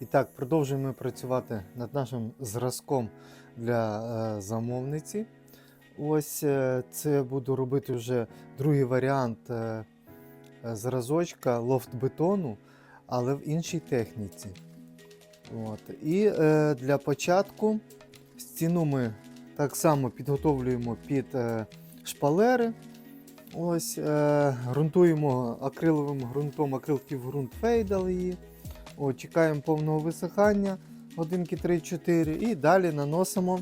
І так, продовжуємо працювати над нашим зразком для е, замовниці. Ось е, це буду робити вже другий варіант е, зразочка лофт-бетону, але в іншій техніці. От. І для початку стіну ми так само підготовлюємо під шпалери. Ось, ґрунтуємо акриловим ґрунтом, акрилків ґрунт фейдал її. Чекаємо повного висихання годинки 3-4 і далі наносимо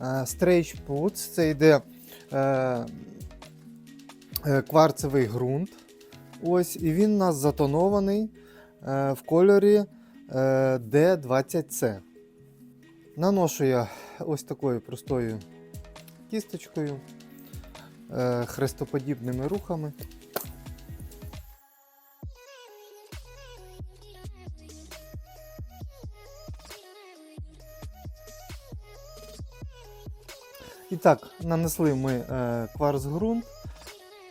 е, Stretch Puts. Це йде е, е, кварцевий ґрунт. Ось, і він у нас затонований в кольорі е, D20C. Наношу я ось такою простою кісточкою, хрестоподібними рухами. І так, нанесли ми е, кварц ґрунт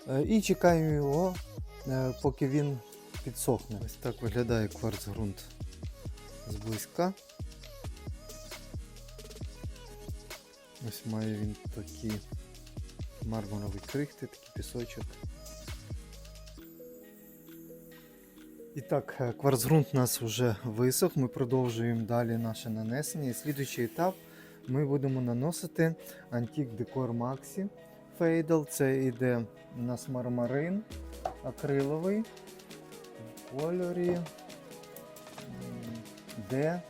е, і чекаємо його, е, поки він підсохне. Ось так виглядає кварц ґрунт зблизька. Ось має він такі мармурові крихти, такий пісочок. І так, кварцґрунт у нас вже висох, ми продовжуємо далі наше нанесення. І слідуючий етап ми будемо наносити Antique Decor Maxi Fadal. Це йде у нас мармарин акриловий в кольорі D.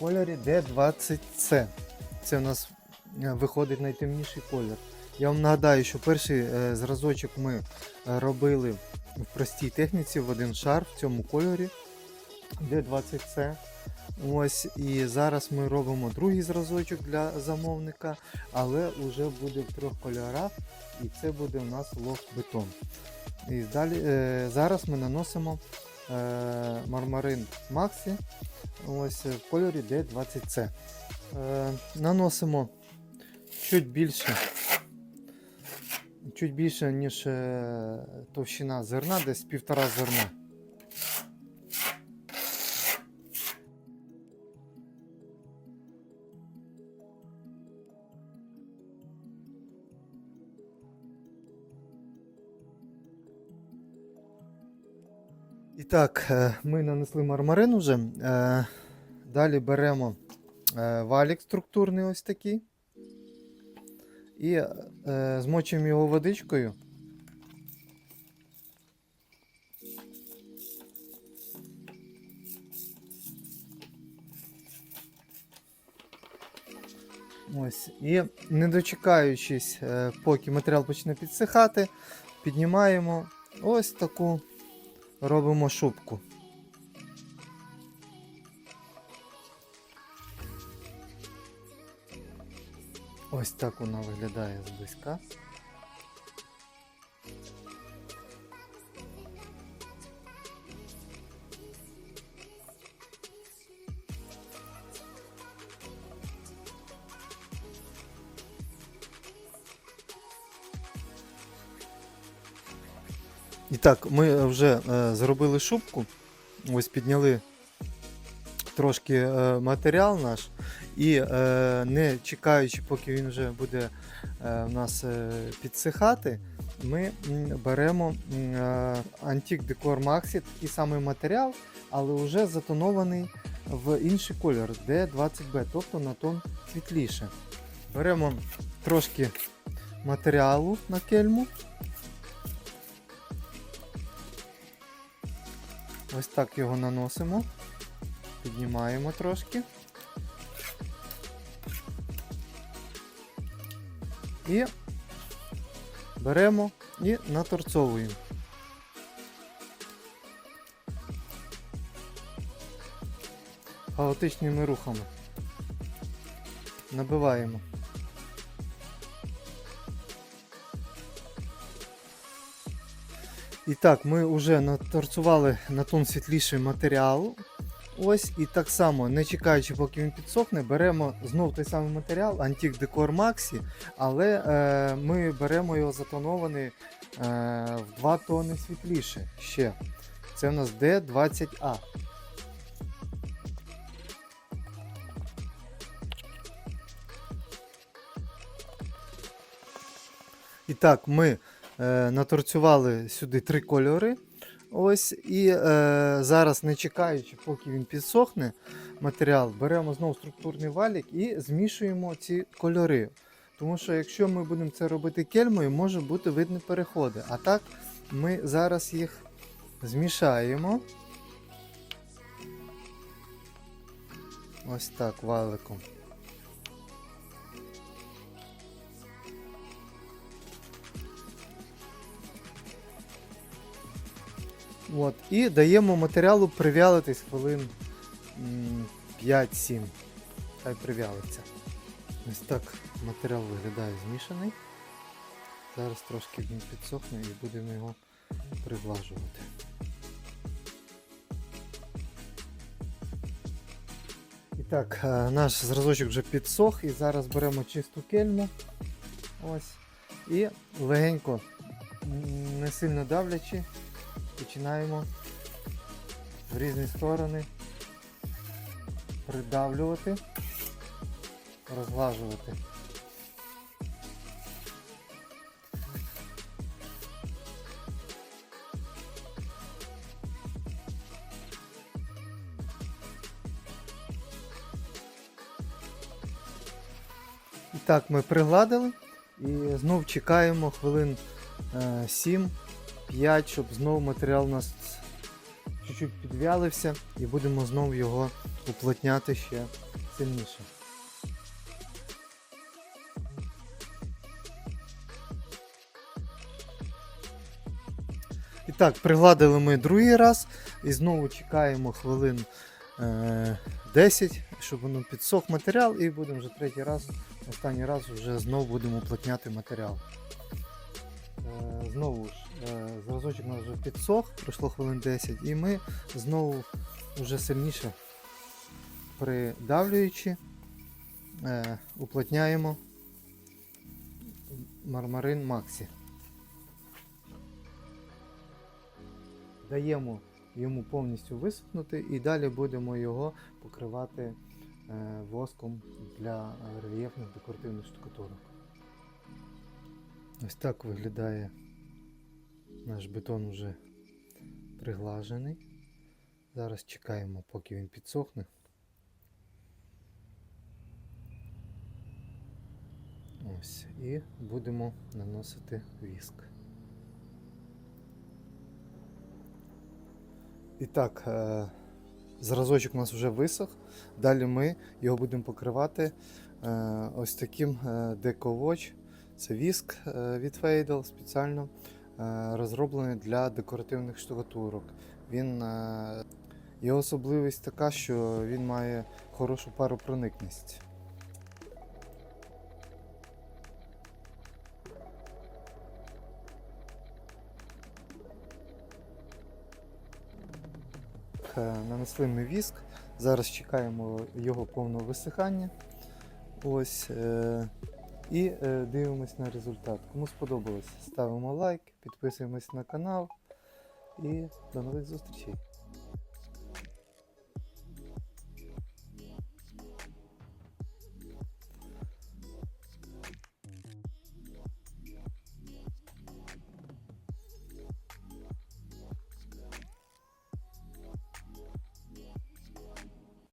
Кольорі D20C. Це у нас е, виходить найтемніший колір. Я вам нагадаю, що перший е, зразочок ми е, робили в простій техніці в один шар в цьому кольорі D20C. Ось і зараз ми робимо другий зразочок для замовника, але вже буде в трьох кольорах, і це буде у нас лофт бетон. І далі е, зараз ми наносимо е, мармарин Maxi ось в кольорі D20C. Е, наносимо чуть більше, чуть більше, ніж е, товщина зерна, десь півтора зерна. Так, е, ми нанесли мармарин уже. Е, Далі беремо е, валік структурний ось такий. І змочуємо його водичкою. Ось. І не дочекаючись, поки матеріал почне підсихати, піднімаємо ось таку робимо шубку. Ось так вона виглядає зблизька. І так, ми вже е, зробили шубку. Ось підняли трошки е, матеріал наш. І е, не чекаючи, поки він вже буде е, у нас е, підсихати, ми беремо е, Antique Decor Maxi, такий самий матеріал, але вже затонований в інший колір, D20B, тобто на тон світліше. Беремо трошки матеріалу на кельму. Ось так його наносимо, піднімаємо трошки. І беремо і наторцовуємо. Хаотичними рухами. Набиваємо. І так, ми вже наторцували на тон світліший матеріал. Ось і так само, не чекаючи, поки він підсохне, беремо знов той самий матеріал Antique Decor Maxi, але е, ми беремо його затонований в 2 тони світліше ще. Це у нас D20A. І так, ми е, наторцювали сюди три кольори. Ось, і е, зараз, не чекаючи, поки він підсохне, матеріал, беремо знову структурний валік і змішуємо ці кольори. Тому що якщо ми будемо це робити кельмою, може бути видні переходи. А так ми зараз їх змішаємо. Ось так, валиком. От, і даємо матеріалу привялитись хвилин 5-7. Хай привялиться. Ось так матеріал виглядає змішаний. Зараз трошки він підсохне і будемо його приглажувати. І так, е, наш зразочок вже підсох і зараз беремо чисту кельму. Ось. І легенько, не сильно давлячи, починаємо в різні сторони придавлювати, розглажувати. І так, ми пригладили і знов чекаємо хвилин е, 7 5, щоб знову матеріал у нас чуть-чуть підвялився і будемо знову його уплотняти ще сильніше. І так, пригладили ми другий раз і знову чекаємо хвилин е, 10, щоб воно підсох матеріал, і будемо вже третій раз, останній раз вже знову будемо уплотняти матеріал. Е, знову ж зразочок у нас вже підсох, пройшло хвилин 10, і ми знову вже сильніше придавлюючи, е, уплотняємо мармарин Максі. Даємо йому повністю висохнути і далі будемо його покривати е, воском для рельєфних декоративних штукатурок. Ось так виглядає наш бетон вже приглажений. Зараз чекаємо, поки він підсохне. Ось, і будемо наносити віск. І так, е, зразочок у нас вже висох. Далі ми його будемо покривати е, ось таким е, дековоч. Це віск від Фейдел спеціально розроблений для декоративних штукатурок. Він, е, його особливість така, що він має хорошу паропроникність. Е, Нанесли ми віск. Зараз чекаємо його повного висихання. Ось. Е, і е, дивимось на результат. Кому сподобалось, ставимо лайк, підписуємось на канал і до нових зустрічей.